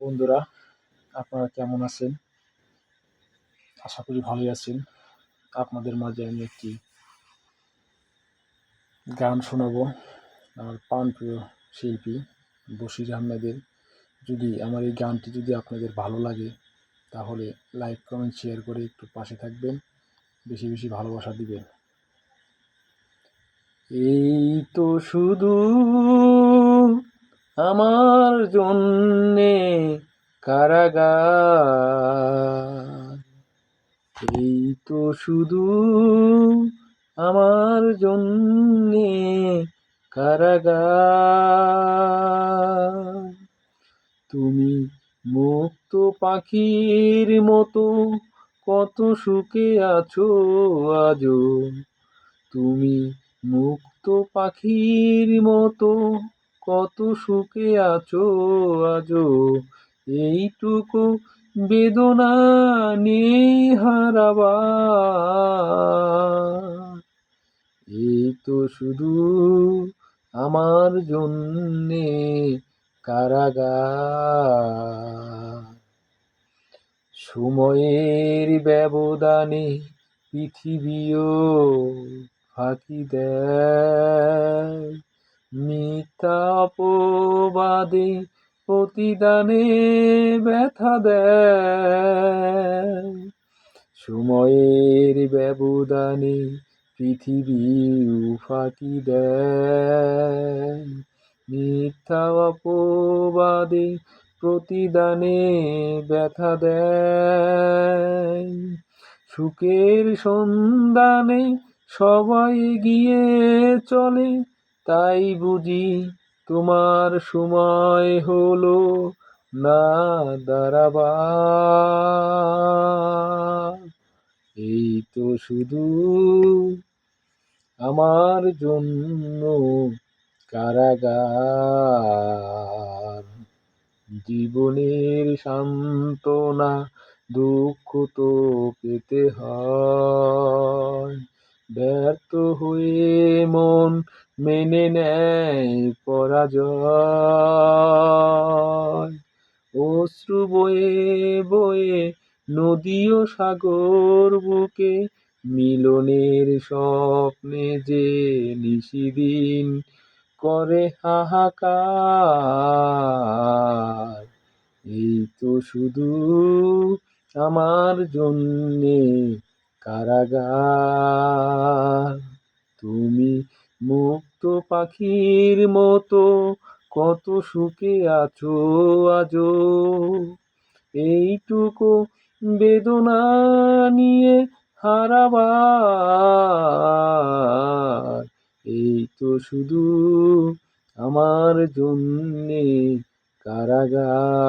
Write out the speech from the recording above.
বন্ধুরা, আপনারা কেমন আছেন? আশা করি ভালোই আছেন। আপনাদের মাঝে আমি একটি গান শোনাবো। আমার প্রাণপ্রিয় শিল্পী বশির আহমেদের। যদি আমার এই গানটি যদি আপনাদের ভালো লাগে, তাহলে লাইক, কমেন্ট, শেয়ার করে একটু পাশে থাকবেন। বেশি বেশি ভালোবাসা দিবেন। এই তো শুধু আমার জন্যে কারাগার। এই তো শুধু আমার জন্যে কারাগার। তুমি মুক্ত পাখির মতো কত সুখে আছো আজ তুমি মুক্ত পাখির মতো কত সুখে আছো আজো এইটুকু বেদনা নেই হারাবা। এই তো শুধু আমার জন্যে কারাগার। সময়ের ব্যবধানে পৃথিবীও ফাঁকি দেয়। মিথ্যা অপবাদে প্রতিদানে ব্যথা দেয়। সময়ের ব্যবধানে পৃথিবী ফাঁকি দেয়। মিথ্যা অপবাদে প্রতিদানে ব্যথা দেয়। সুখের সন্ধানে সবাই গিয়ে চলে তাই বুঝি তোমার সময় হলো না দাঁড়াবার। এই তো শুধু আমার জন্য কারাগার। জীবনের সান্ত্বনা দুঃখ তো পেতে হয়। ব্যর্থ হয়ে মন মেনে নেয় পরাজয়। অশ্রু বয়ে বয়ে নদী ও সাগর বুকে মিলনের স্বপ্নে যে নিশিদিন করে হাহাকার। এই তো শুধু আমার জন্যে কারাগার। তুমি মুক্ত পাখির মতো কত সুখে আছো আজো এইটুকু বেদনা নিয়ে হারাবার এই তো শুধু আমার জন্যে কারাগার।